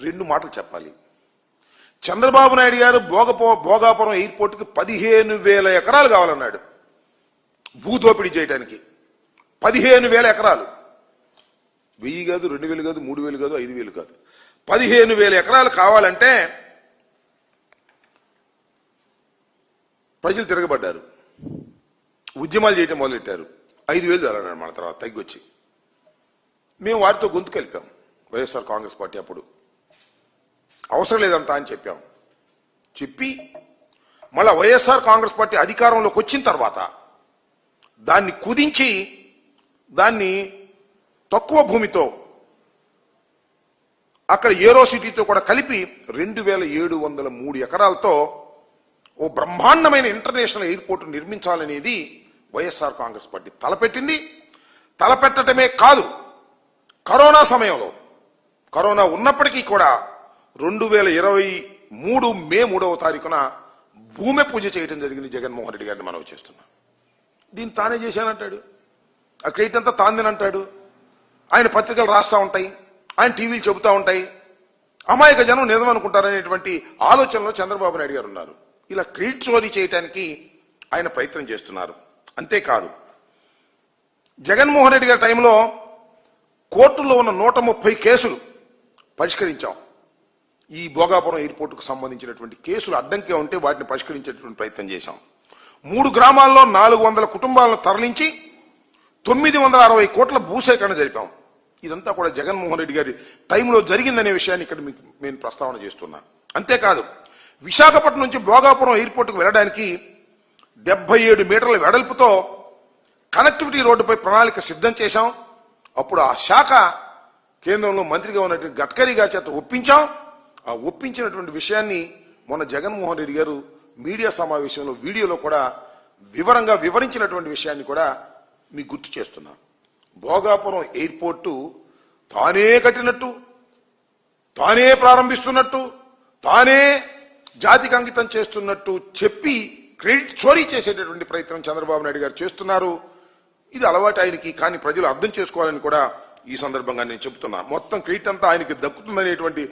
రెండు మాటలు చెప్పాలి. చంద్రబాబు నాయుడు గారు భోగపో భోగాపురం ఎయిర్పోర్ట్కి పదిహేను వేల ఎకరాలు కావాలన్నాడు. భూదోపిడీ చేయడానికి పదిహేను వేల ఎకరాలు. వెయ్యి కాదు రెండు వేలు కాదు మూడు వేలు కాదు ఐదు వేలు కాదు. పదిహేను వేల ఎకరాలు కావాలంటే ప్రజలు తిరగబడ్డారు. ఉద్యమాలు చేయటం మొదలెట్టారు. ఐదు వేలు చాలన్నాడు మన తర్వాత తగ్గొచ్చి మేము వారితో గొంతు కలిపాం. వైఎస్ఆర్ కాంగ్రెస్ పార్టీ అప్పుడు. అవసరం లేదంతా అని చెప్పాం. చెప్పి మళ్ళా వైఎస్ఆర్ కాంగ్రెస్ పార్టీ అధికారంలోకి వచ్చిన తర్వాత దాన్ని కుదించి దాన్ని తక్కువ భూమితో అక్కడ ఏరో సిటీతో కూడా కలిపి రెండు వేల ఏడు వందల మూడు ఎకరాలతో ఓ బ్రహ్మాండమైన ఇంటర్నేషనల్ ఎయిర్పోర్ట్ నిర్మించాలనేది వైఎస్ఆర్ కాంగ్రెస్ పార్టీ తలపెట్టింది. తలపెట్టడమే కాదు కరోనా సమయంలో కరోనా ఉన్నప్పటికీ కూడా రెండు వేల ఇరవై మూడు మే మూడవ తారీఖున భూమి పూజ చేయడం జరిగింది జగన్మోహన్ రెడ్డి గారిని మనవి చేస్తున్నాం. దీన్ని తానే చేశానంటాడు ఆ క్రెడిట్ అంతా తాందేనంటాడు ఆయన పత్రికలు రాస్తూ ఉంటాయి. ఆయన టీవీలు చెబుతూ ఉంటాయి. అమాయక జనం నిజమనుకుంటారనేటువంటి ఆలోచనలో చంద్రబాబు నాయుడు గారు ఉన్నారు. ఇలా క్రెడిట్ చోరీ చేయడానికి ఆయన ప్రయత్నం చేస్తున్నారు. అంతేకాదు జగన్మోహన్ రెడ్డి గారి టైంలో కోర్టులో ఉన్న నూట ముప్పై కేసులు పరిష్కరించాం. ఈ భోగాపురం ఎయిర్పోర్టుకు సంబంధించినటువంటి కేసులు అడ్డంకే ఉంటే వాటిని పరిష్కరించేటువంటి ప్రయత్నం చేశాం. మూడు గ్రామాల్లో నాలుగు వందల కుటుంబాలను తరలించి తొమ్మిది వందల అరవై కోట్ల భూసేకరణ జరిపాం. ఇదంతా కూడా జగన్మోహన్ రెడ్డి గారి టైంలో జరిగిందనే విషయాన్ని ఇక్కడ మీకు నేను ప్రస్తావన చేస్తున్నా. అంతేకాదు విశాఖపట్నం నుంచి భోగాపురం ఎయిర్పోర్టుకు వెళ్ళడానికి డెబ్బై ఏడు మీటర్ల వెడల్పుతో కనెక్టివిటీ రోడ్డుపై ప్రణాళిక సిద్ధం చేశాం. అప్పుడు ఆ శాఖ కేంద్రంలో మంత్రిగా ఉన్నటువంటి గడ్కరీ గారి చేత ఒప్పించాం. ఒప్పించినటువంటి విషయాన్ని మొన్న జగన్మోహన్ రెడ్డి గారు మీడియా సమావేశంలో వీడియోలో కూడా వివరంగా వివరించినటువంటి విషయాన్ని కూడా మీకు గుర్తు చేస్తున్నా. భోగాపురం ఎయిర్పోర్టు తానే కట్టినట్టు తానే ప్రారంభిస్తున్నట్టు తానే జాతికి అంకితం చేస్తున్నట్టు చెప్పి క్రెడిట్ చోరీ చేసేటటువంటి ప్రయత్నం చంద్రబాబు నాయుడు గారు చేస్తున్నారు. ఇది అలవాటు ఆయనకి కానీ ప్రజలు అర్థం చేసుకోవాలని కూడా ఈ సందర్భంగా నేను చెబుతున్నా. మొత్తం క్రెడిట్ అంతా ఆయనకి దక్కుతుందనేటువంటి